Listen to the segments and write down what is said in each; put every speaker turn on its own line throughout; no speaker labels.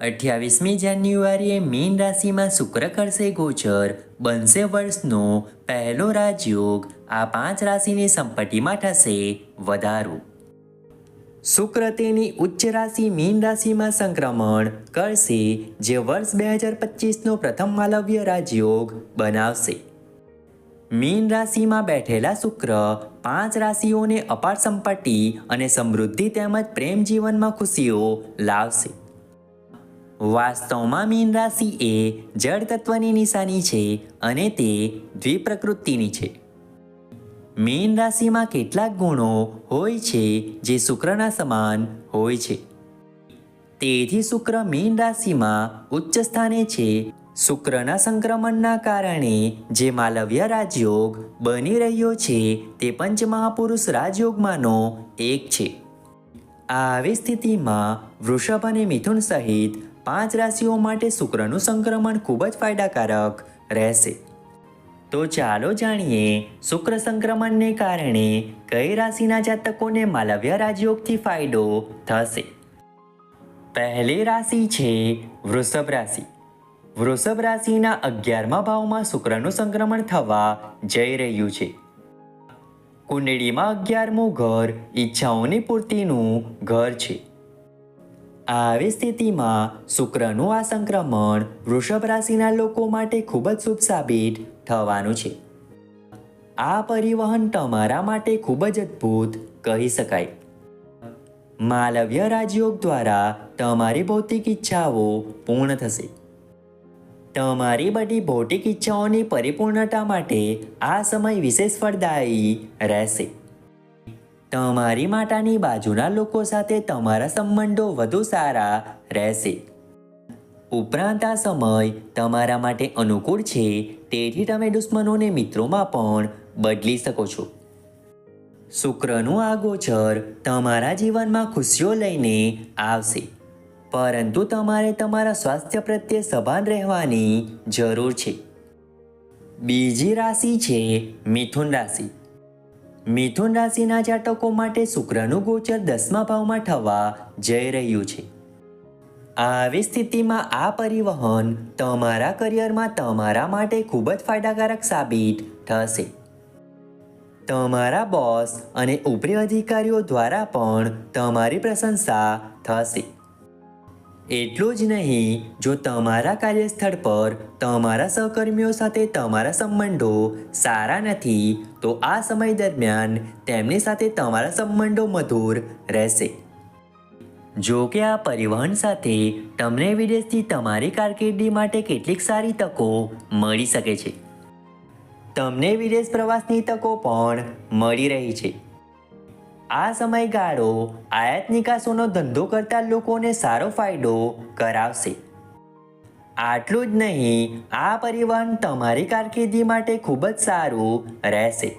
અઠ્યાવીસમી જાન્યુઆરીએ મીન રાશિમાં શુક્ર કરશે ગોચર. બનશે વર્ષનો પહેલો રાજયોગ. આ પાંચ રાશિની સંપત્તિમાં થશે વધારો. શુક્ર તેની ઉચ્ચ રાશિ મીન રાશિમાં સંક્રમણ કરશે, જે વર્ષ બે હજાર પચીસનો પ્રથમ માલવ્ય રાજયોગ બનાવશે. મીન રાશિમાં બેઠેલા શુક્ર પાંચ રાશિઓને અપાર સંપત્તિ અને સમૃદ્ધિ તેમજ પ્રેમ જીવનમાં ખુશીઓ લાવશે. વાસ્તવમાં મીન રાશિ એ જળ તત્વની નિશાની છે અને તે દ્વિપ્રકૃતિની છે. મીન રાશિમાં કેટલાક ગુણો હોય છે જે શુક્રના સમાન હોય છે. તેથી શુક્ર મીન રાશિમાં ઉચ્ચ સ્થાને છે. શુક્રના સંક્રમણના કારણે જે માલવ્ય રાજયોગ બની રહ્યો છે તે પંચમહાપુરુષ રાજયોગમાંનો એક છે. આવી સ્થિતિમાં વૃષભ અને મિથુન સહિત પાંચ રાશિઓ માટે શુક્રનું સંક્રમણ ખૂબ જ ફાયદાકારક રહેશે. તો ચાલો જાણીએ શુક્ર સંક્રમણને કારણે કઈ રાશિના જાતકોને માલવ્ય રાજયોગથી ફાયદો થશે. પહેલી રાશિ છે વૃષભ રાશિ. વૃષભ રાશિના અગિયારમા ભાવમાં શુક્રનું સંક્રમણ થવા જઈ રહ્યું છે. કુંડળીમાં અગિયારમું ઘર ઈચ્છાઓની પૂર્તિનું ઘર છે. આવી સ્થિતિમાં શુક્રનું આ સંક્રમણ વૃષભ રાશિના લોકો માટે ખૂબ જ શુભ સાબિત થવાનું છે. આ પરિવહન તમારા માટે ખૂબ જ અદ્ભુત કહી શકાય. માલવ્ય રાજયોગ દ્વારા તમારી ભૌતિક ઈચ્છાઓ પૂર્ણ થશે. તમારી બધી ભૌતિક ઈચ્છાઓની પરિપૂર્ણતા માટે આ સમય વિશેષ ફળદાયી રહેશે. તમારી માતાની બાજુના લોકો સાથે તમારા સંબંધો વધુ સારા રહેશે. ઉપરાંત આ સમય તમારા માટે અનુકૂળ છે, તેથી તમે દુશ્મનોને મિત્રોમાં પણ બદલી શકો છો. શુક્રનું આ ગોચર તમારા જીવનમાં ખુશીઓ લઈને આવશે. પરંતુ તમારે તમારા સ્વાસ્થ્ય પ્રત્યે સભાન રહેવાની જરૂર છે. બીજી રાશિ છે મિથુન રાશિ. મિથુન રાશિના જાતકો માટે શુક્રનું ગોચર દસમા ભાવમાં થવા જઈ રહ્યું છે. આવી સ્થિતિમાં આ પરિવહન તમારા કરિયરમાં તમારા માટે ખૂબ જ ફાયદાકારક સાબિત થશે. તમારા બોસ અને ઉપરી અધિકારીઓ દ્વારા પણ તમારી પ્રશંસા થશે. એટલું જ નહીં, જો તમારા કાર્યસ્થળ પર તમારા સહકર્મીઓ સાથે તમારા સંબંધો સારા નથી, તો આ સમય દરમિયાન તેમની સાથે તમારા સંબંધો મધુર રહેશે. જો કે આ પરિવહન સાથે તમને વિદેશથી તમારી કારકિર્દી માટે કેટલીક સારી તકો મળી શકે છે. તમને વિદેશ પ્રવાસની તકો પણ મળી રહી છે. આ સમયગાળો આયાત નિકાસોનો ધંધો કરતા લોકોને સારો ફાયદો કરાવશે. આટલું જ નહીં, આ પરિવહન તમારી કારકિર્દી માટે ખૂબ જ સારું રહેશે.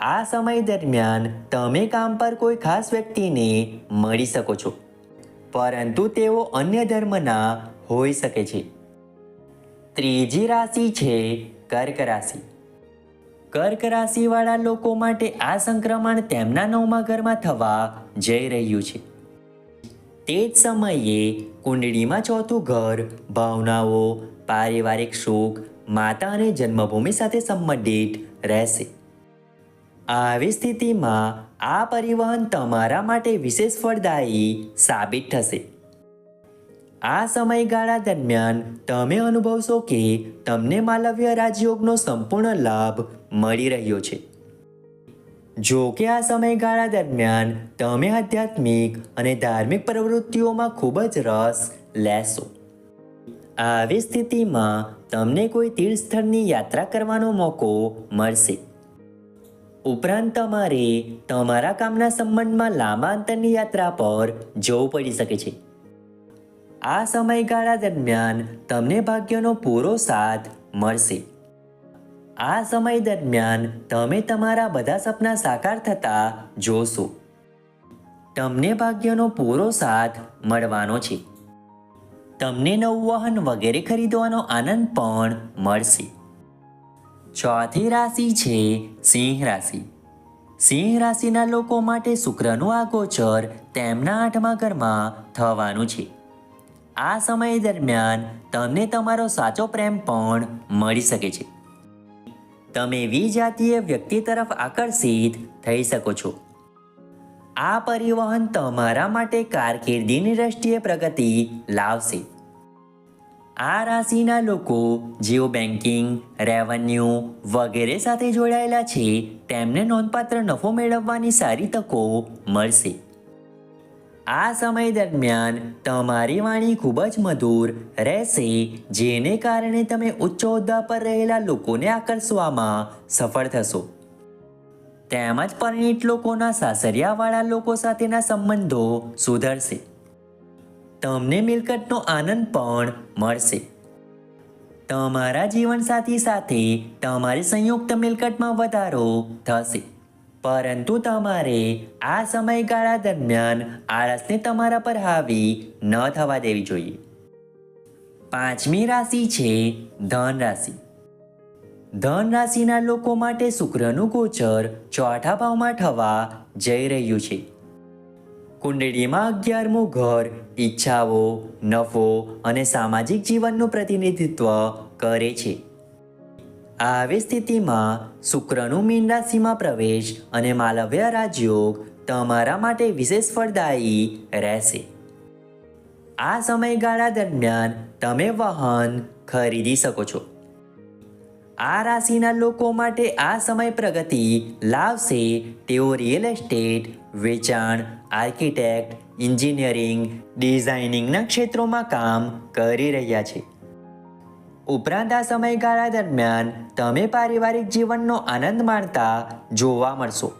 આ સમય દરમિયાન તમે કામ પર કોઈ ખાસ વ્યક્તિને મળી શકો છો, પરંતુ તેઓ અન્ય ધર્મના હોઈ શકે છે. ત્રીજી રાશિ છે કર્ક રાશિ. કર્ક રાશિવાળા લોકો માટે આ સંક્રમણ તેમના નવમા ઘરમાં થવા જઈ રહ્યું છે. તે જ સમયે કુંડળીમાં ચોથું ઘર, ભાવનાઓ, પારિવારિક સુખ માતા અને જન્મભૂમિ સાથે સંબંધિત રહેશે. આવી સ્થિતિમાં આ પરિવહન તમારા માટે વિશેષ ફળદાયી સાબિત થશે. આ સમયગાળા દરમિયાન તમે અનુભવશો કે તમને માલવ્ય રાજયોગનો સંપૂર્ણ લાભ મળી રહ્યો છે. જો કે આ સમયગાળા દરમિયાન તમે આધ્યાત્મિક અને ધાર્મિક પ્રવૃત્તિઓમાં ખૂબ જ રસ લેશો. આવી સ્થિતિમાં તમને કોઈ તીર્થ સ્થળની યાત્રા કરવાનો મોકો મળશે. ઉપરાંત તમારે તમારા કામના સંબંધમાં લાંબા અંતરની યાત્રા પર જવું પડી શકે છે. આ સમયગાળા દરમિયાન તમને ભાગ્યનો પૂરો સાથ મળશે. આ સમય દરમિયાન તમે તમારા બધા સપના સાકાર થતા જોશો. તમને ભાગ્યનો પૂરો સાથ મળવાનો છે. તમને નવું વાહન વગેરે ખરીદવાનો આનંદ પણ મળશે. ચોથી રાશિ છે સિંહ રાશિ. સિંહ રાશિના લોકો માટે શુક્રનું આ ગોચર તેમના આઠમા ઘરમાં થવાનું છે. આ સમય દરમિયાન તમને તમારો સાચો પ્રેમ પણ મળી શકે છે. તમે વિજાતીય વ્યક્તિ તરફ આકર્ષિત થઈ શકો છો. આ પરિવહન તમારા માટે કારકિર્દીની દ્રષ્ટિએ પ્રગતિ લાવશે. આ રાશિના લોકો જેઓ બેન્કિંગ રેવન્યુ વગેરે સાથે જોડાયેલા છે, તેમને નોંધપાત્ર નફો મેળવવાની સારી તકો મળશે. આ સમય દરમિયાન તમારી વાણી ખૂબ જ મધુર રહેશે, જેને કારણે તમે ઉચ્ચ હોદ્દા પર રહેલા લોકોને આકર્ષવામાં સફળ થશો. તેમજ પરિણીત લોકોના સાસરિયાવાળા લોકો સાથેના સંબંધો સુધરશે. તમને મિલકતનો આનંદ પણ મળશે. તમારા જીવનસાથી સાથે તમારી સંયુક્ત મિલકતમાં વધારો થશે. પરંતુ તમારે આ સમયગાળા દરમિયાન આળસને તમારા પર હાવી ન થવા દેવી જોઈએ. પાંચમી રાશિ છે ધન રાશિ ધન રાશિના લોકો માટે શુક્રનું ગોચર ચોથા ભાવમાં થવા જઈ રહ્યું છે. કુંડળીમાં અગિયારમું ઘર, ઈચ્છાઓ, નફો અને સામાજિક જીવનનું પ્રતિનિધિત્વ કરે છે. આવી સ્થિતિમાં શુક્રનું મીન રાશિમાં પ્રવેશ અને માલવ્ય રાજયોગ તમારા માટે વિશેષ ફળદાયી રહેશે. આ સમયગાળા દરમિયાન તમે વાહન ખરીદી શકો છો. આ રાશિના લોકો માટે આ સમય પ્રગતિ લાવશે તેઓ રિયલ એસ્ટેટ વેચાણ આર્કિટેક્ટ એન્જિનિયરિંગ ડિઝાઇનિંગના ક્ષેત્રોમાં કામ કરી રહ્યા છે. ઉપરાંત આ સમયગાળા દરમિયાન તમે પારિવારિક જીવનનો આનંદ માણતા જોવા મળશો.